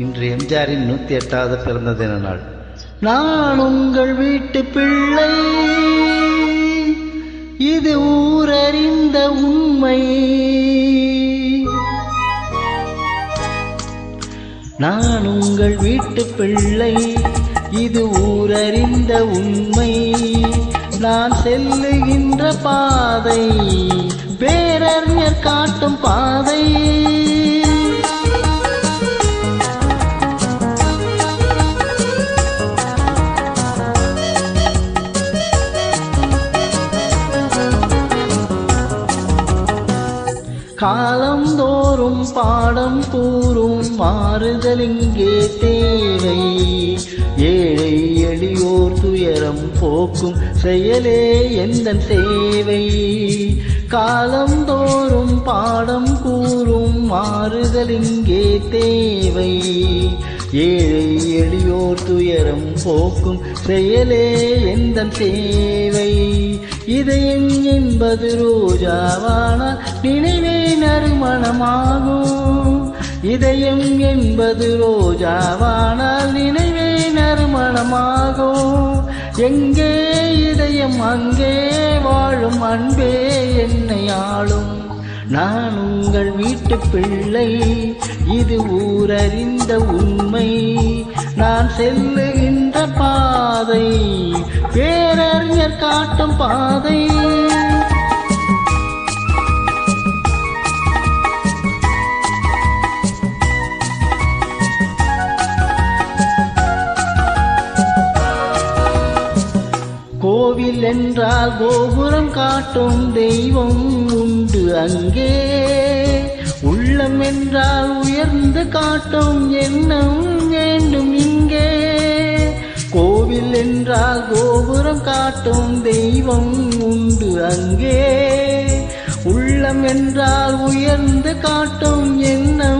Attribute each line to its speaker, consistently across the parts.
Speaker 1: இன்று எம்ஜிஆரின் நூத்தி எட்டாவது பிறந்த தின நாள். நான் உங்கள் வீட்டு பிள்ளை. இது ஊரறிந்த உண்மை. நான் உங்கள் வீட்டு பிள்ளை. இது ஊரறிந்த உண்மை. நான் செல்லுகின்ற பாதை. பேரறிஞர் காட்டும் பாதை. காலந்தோறும் பாடம் கூறும் மாறுதல் இங்கே தேவை. ஏழை எளியோர் துயரம் போக்கும் செயலே எந்த சேவை? காலந்தோறும் பாடம் கூறும் மாறுதல் இங்கே தேவை. ஏழை எளியோர் துயரம் போக்கும் செயலே எந்த சேவை? இதயம் என்பது ரோஜாவான நினைவே நறுமணமாகும் இதயம் என்பது ரோஜாவானால் நினைவே நறுமணமாகும். எங்கே இதயம் அங்கே வாழும் அன்பே என்னை ஆளும். நான் உங்கள் வீட்டு பிள்ளை இது ஊரறிந்த உண்மை. நான் செல்லுகின்ற பாதை பேரறிஞர் காட்டும் பாதை. கோவில் என்றால் கோபுரம் காட்டும் தெய்வம் உண்டு அங்கே. உள்ளம் என்றால் உயர்ந்து காட்டும் எண்ணம் வேண்டும் இங்கே. கோவில் என்றால் கோபுரம் காட்டும் தெய்வம் உண்டு அங்கே. உள்ளம் என்றால் உயர்ந்து காட்டும் எண்ணம்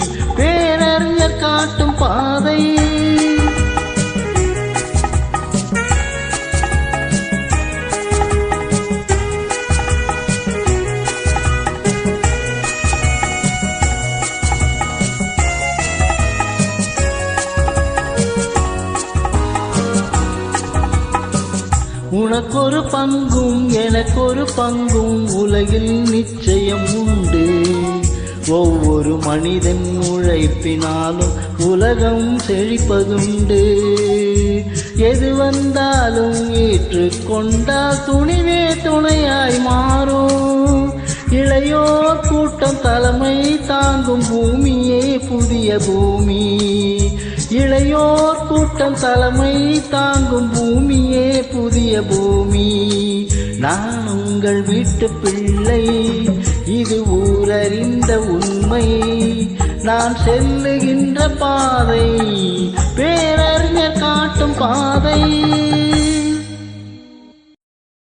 Speaker 1: உனக்கொரு பங்கும் எனக்கொரு பங்கும் உலகில் நிச்சயம் உண்டு. ஒவ்வொரு மனிதன் உழைப்பினாலும் உலகம் செழிப்பதுண்டு. எது வந்தாலும் ஏற்றுக்கொண்டால் துணிவே துணையாய் மாறும். இளையோர் கூட்டம் தலைமை தாங்கும் பூமியே புதிய பூமி. இளையோர் கூட்டம் தலைமை தாங்கும் பூமியே புதிய பூமி. நான் உங்கள் வீட்டு பிள்ளை இது ஊரறிந்த உண்மை. நான் செல்லுகின்ற பாதை பேரறிஞர் காட்டும் பாதை.